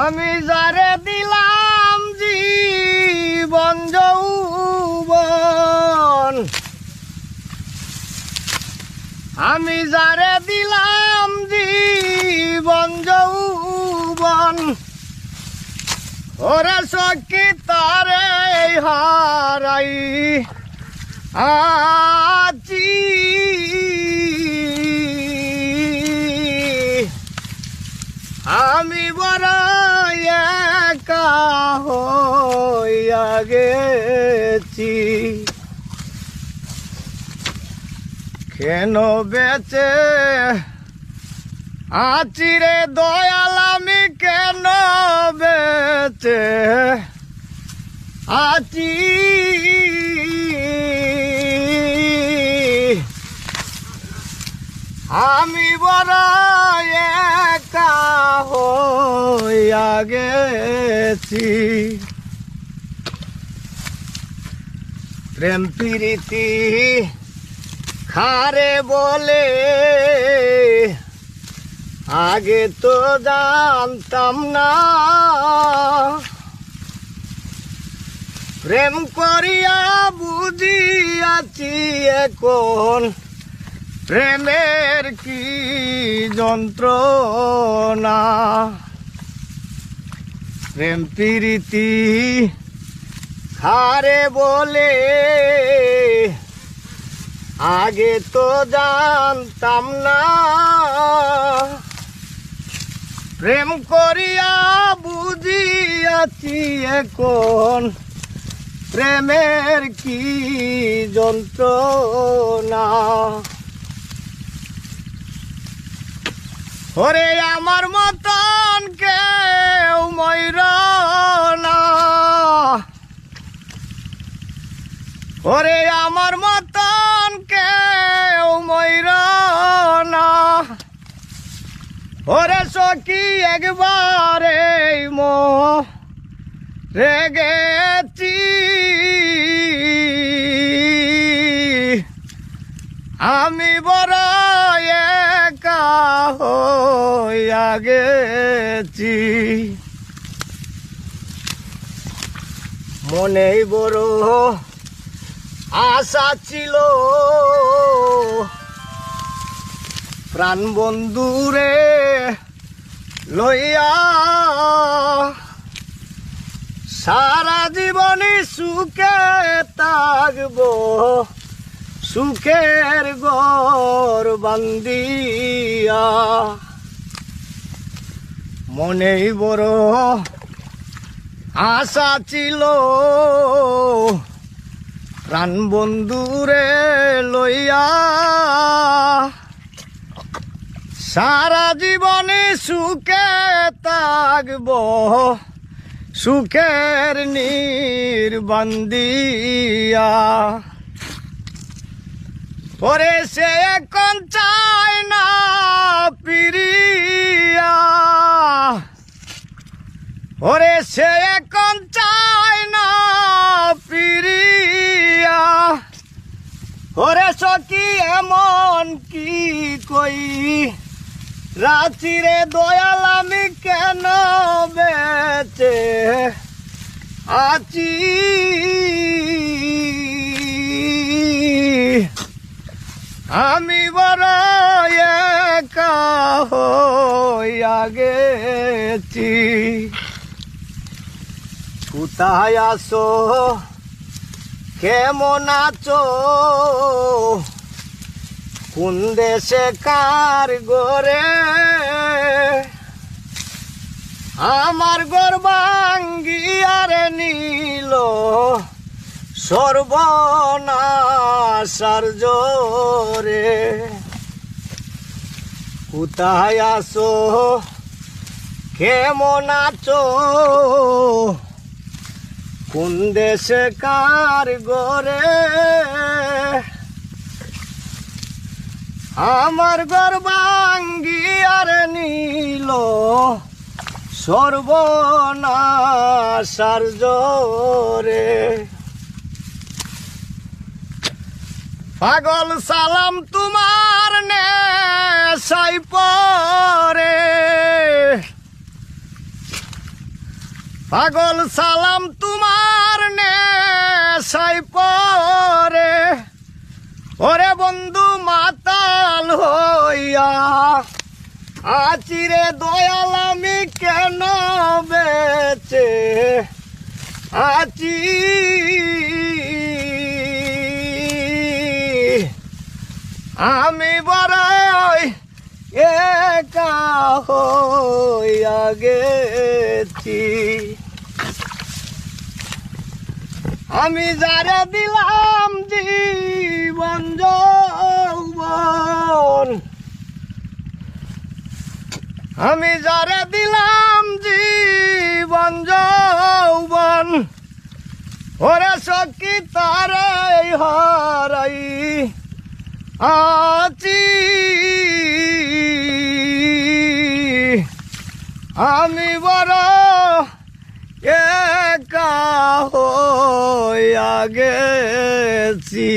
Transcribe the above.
আমি যারে দিলাম জীবন যৌবন। আমি যারে দিলাম জীবন যৌবন। ওরে সখী তারে হারাই। আছি আমি বড় একা হইয়া গেছি কেন বেচে? আছি রে দয়াল, আমি কেন বেচে? আছি। আমি বড় একা হইয়া গেছি। প্রেম প্রীতি খারে বলে। আগে তো জানতাম না। প্রেম করিয়া বুঝিয়াছি এখন প্রেমের কি যন্ত্রণা। প্রেম প্রীতি খারে বলে, আগে তো জানতাম না। প্রেম করিয়া বুঝিয়াছি এখন, প্রেমের কি যন্ত্রণা? ওরে আমার মতন কেউ ময়ূর না ওরে আমার মতন কেউ ময়ূর না। ওরে সখী, একবারে মো রেগেছি। আমি বড় একা হইয়া গেছি। মনেই বড় আশা ছিল প্রাণ বন্ধুরে লইয়া সারা জীবনই সুখে থাকব, সুখের গর বান্দিয়া মনেই বড় আশা ছিল প্রাণ বন্ধুরে লইয়া সারা জীবনে সুখে থাকব। সুখের নির্বান্দিয়া ওরে সে এখন চায় না পিরিয়া। ওরে সে এখন ওরে সখী, এমন কি কই? রাত্রিরে দয়াল আমি কেন বেচে আছি? আমি বড় একা গেছি। কোথায় আসো কেমন আছো? কোন দেশে কার গরে আমার গর্বাঙ্গিয়ারে নীল সর্বনাশার জোরে। কোথায় আসো কেমন আছো? কোন দেশে কার গরে আমার গর্বাঙ্গি আর নীল সর্বনাশার জোরে। পাগল সালাম তোমার নে পরে পাগল সালাম তোমার নে সাই পরে ওরে বন্ধু মাতাল হইয়া, আচিরে দয়াল আমি কেন বেচে? আচি আমি বড়ই একা হইয়া গেছি। আমি যারা দিলাম জীবন যৌবন। আমি যারা দিলাম জীবন যৌবন। ওরে সখী তারাই হারাই আছি। আমি বড় একা গেছি